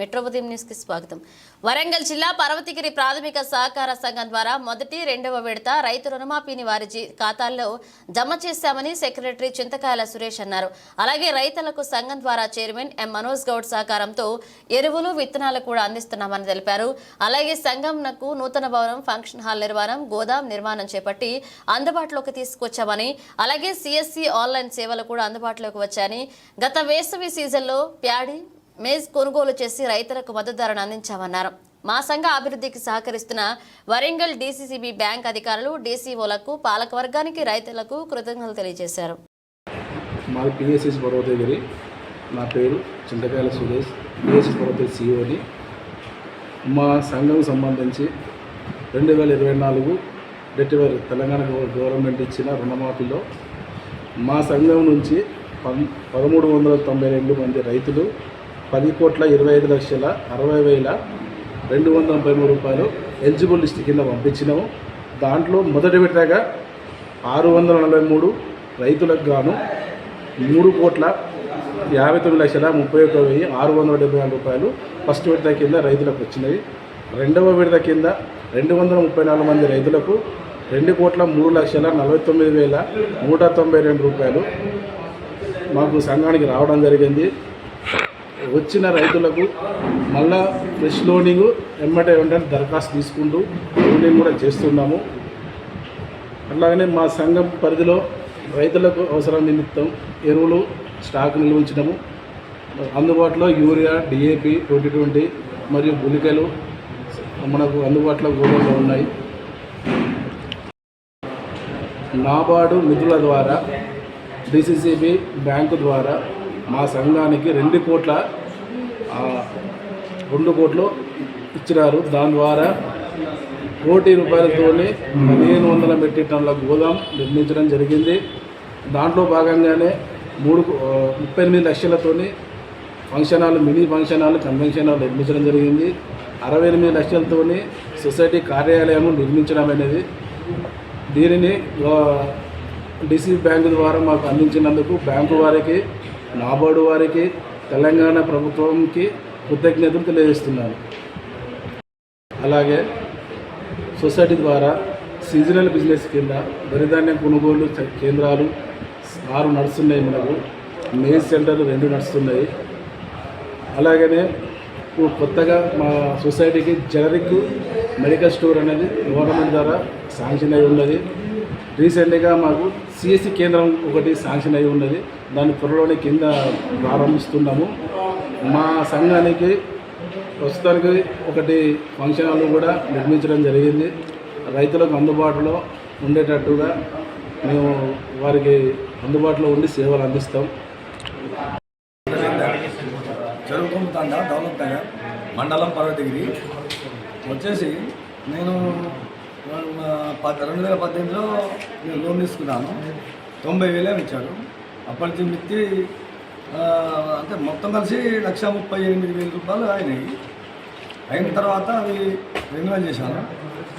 Metro ఉదయం న్యూస్కి స్వాగతం. వరంగల్ జిల్లా పర్వతిగిరి ప్రాథమిక సహకార సంఘం ద్వారా మొదటి రెండవ విడత రైతు రుణమాఫీని వారి జీ- ఖాతాల్లో జమ చేశామని సెక్రటరీ చింతకాయల సురేష్ అన్నారు. అలాగే రైతులకు సంఘం ద్వారా చైర్మన్ ఎం మనోజ్ గౌడ్ సహకారంతో ఎరువులు విత్తనాలు కూడా అందిస్తున్నామని తెలిపారు. అలాగే సంఘంకు నూతన భవనం ఫంక్షన్ హాల్ నిర్మాణం గోదాం నిర్మాణం చేపట్టి అందుబాటులోకి తీసుకొచ్చామని అలాగే సిఎస్సి ఆన్లైన్ సేవలు కూడా అందుబాటులోకి వచ్చాయని గత వేసవి సీజన్లో ప్యాడీ మేజ్ కొనుగోలు చేసి రైతులకు మద్దతు ధరను అందించామన్నారు. మా సంఘ అభివృద్ధికి సహకరిస్తున్న వరంగల్ డీసీసీబీ బ్యాంక్ అధికారులు డీసీఓలకు పాలకవర్గానికి రైతులకు కృతజ్ఞతలు తెలియజేశారు. మాది పిఎస్ఎస్ పర్వతగిరి. నా పేరు చింతకాయల సురేష్. పిఎస్ఎస్ పర్వత సిఇఓని మా సంఘం సంబంధించి రెండు వేల ఇరవై నాలుగు డెలివరీ తెలంగాణ గవర్నమెంట్ ఇచ్చిన రుణమాఫీలో మా సంఘం నుంచి పదమూడు వందల తొంభై రెండు మంది రైతులు పది కోట్ల ఇరవై ఐదు లక్షల అరవై వేల రెండు వందల ముప్పై మూడు రూపాయలు ఎలిజిబుల్ లిస్ట్ కింద పంపించినాము. దాంట్లో మొదటి విడతగా ఆరు వందల నలభై మూడు రైతులకు గాను మూడు కోట్ల యాభై తొమ్మిది లక్షల ముప్పై ఒక్క వెయ్యి ఆరు వందల డెబ్బై నాలుగు రూపాయలు ఫస్ట్ విడత కింద రైతులకు వచ్చినవి. రెండవ విడత కింద రెండు వందల ముప్పై నాలుగు మంది రైతులకు రెండు కోట్ల మూడు లక్షల నలభై తొమ్మిది వేల నూట తొంభై రెండు రూపాయలు మాకు సంఘానికి రావడం జరిగింది. వచ్చిన రైతులకు మళ్ళా ఫ్రెష్ లోనింగ్ ఎమ్మటే వెంటనే దరఖాస్తు తీసుకుంటూ లోనింగ్ కూడా చేస్తున్నాము. అట్లాగనే మా సంఘం పరిధిలో రైతులకు అవసరం నిమిత్తం ఎరువులు స్టాక్ నిల్వ ఉంచడము అందుబాటులో యూరియా డిఏపి ట్వంటీ ట్వంటీ మరియు గుళికలు మనకు అందుబాటులో గోడంలో ఉన్నాయి. నాబార్డు నిధుల ద్వారా డిసిసిబి బ్యాంకు ద్వారా మా సంఘానికి రెండు కోట్ల రెండు కోట్లు ఇచ్చినారు. దాని ద్వారా కోటి రూపాయలతోనే పదిహేను వందల మెట్రిక్ టన్నుల గోదాం నిర్మించడం జరిగింది. దాంట్లో భాగంగానే మూడు ముప్పై ఎనిమిది లక్షలతోని function hall mini function hall convention hall నిర్మించడం జరిగింది. అరవై ఎనిమిది లక్షలతోని సొసైటీ కార్యాలయం నిర్మించడం అనేది దీనిని డిసి బ్యాంకు ద్వారా మాకు అందించినందుకు బ్యాంకు వారికి నాబార్డు వారికి తెలంగాణ ప్రభుత్వంకి కృతజ్ఞతలు తెలియజేస్తున్నాను. అలాగే సొసైటీ ద్వారా సీజనల్ బిజినెస్ కింద వరిధాన్యం కొనుగోలు కేంద్రాలు ఆరు నడుస్తున్నాయి మనకు. మేజ్ సెంటర్లు రెండు నడుస్తున్నాయి. అలాగనే ఇప్పుడు కొత్తగా మా సొసైటీకి జనరిక్ మెడికల్ స్టోర్ అనేది గవర్నమెంట్ ద్వారా శాంక్షన్ అయి ఉన్నది. రీసెంట్గా మాకు సిఎస్సి కేంద్రం ఒకటి శాంక్షన్ అయి ఉన్నది. దాన్ని త్వరలోనే కింద ప్రారంభిస్తున్నాము. మా సంఘానికి ప్రస్తుతానికి ఒకటి ఫంక్షన్ హాల్ కూడా నిర్మించడం జరిగింది. రైతులకు అందుబాటులో ఉండేటట్టుగా మేము వారికి అందుబాటులో ఉండి సేవలు అందిస్తాం. జరుగుతుందా డెవలప్ మండలం పర్వతగిరి వచ్చేసి నేను రెండు వేల పద్దెనిమిదిలో నేను లోన్ తీసుకున్నాను. తొంభై వేలే ఇచ్చాడు అప్పటికి మిత్తి ఆ, అంటే మొత్తం కలిసి లక్ష ముప్పై ఎనిమిది వేల రూపాయలు అయినాయి. అయిన తర్వాత అవి రెన్యువల్ చేశాను.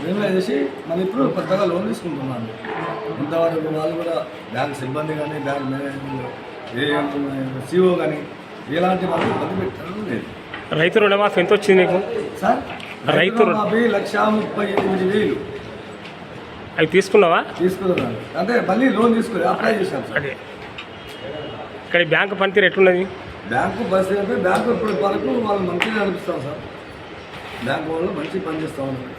రెన్యువల్ చేసి మళ్ళీ ఇప్పుడు కొత్తగా లోన్ తీసుకుంటున్నాను. ఇంతవరకు వాళ్ళు కూడా బ్యాంక్ సిబ్బంది కానీ బ్యాంక్ మేనేజ్మెంట్ సిఓ కానీ ఎలాంటి వాళ్ళు ఇబ్బంది పెట్టడం లేదు. రైతు రుణమాఫీ ఎంత వచ్చింది నీకు? సార్ రైతు రు- మాఫీ లక్ష ముప్పై ఎనిమిది వేలు. అవి తీసుకున్నావా? అంటే మళ్ళీ లోన్ తీసుకుని అప్లై ఇక్కడ బ్యాంకు పనితీరు ఎట్లున్నది? బ్యాంకు బస్ బ్యాంకు ఇప్పుడు వరకు వాళ్ళు మంచిగా నడిపిస్తాం సార్. బ్యాంకు వాళ్ళు మంచి పనిచేస్తూ ఉన్నారు.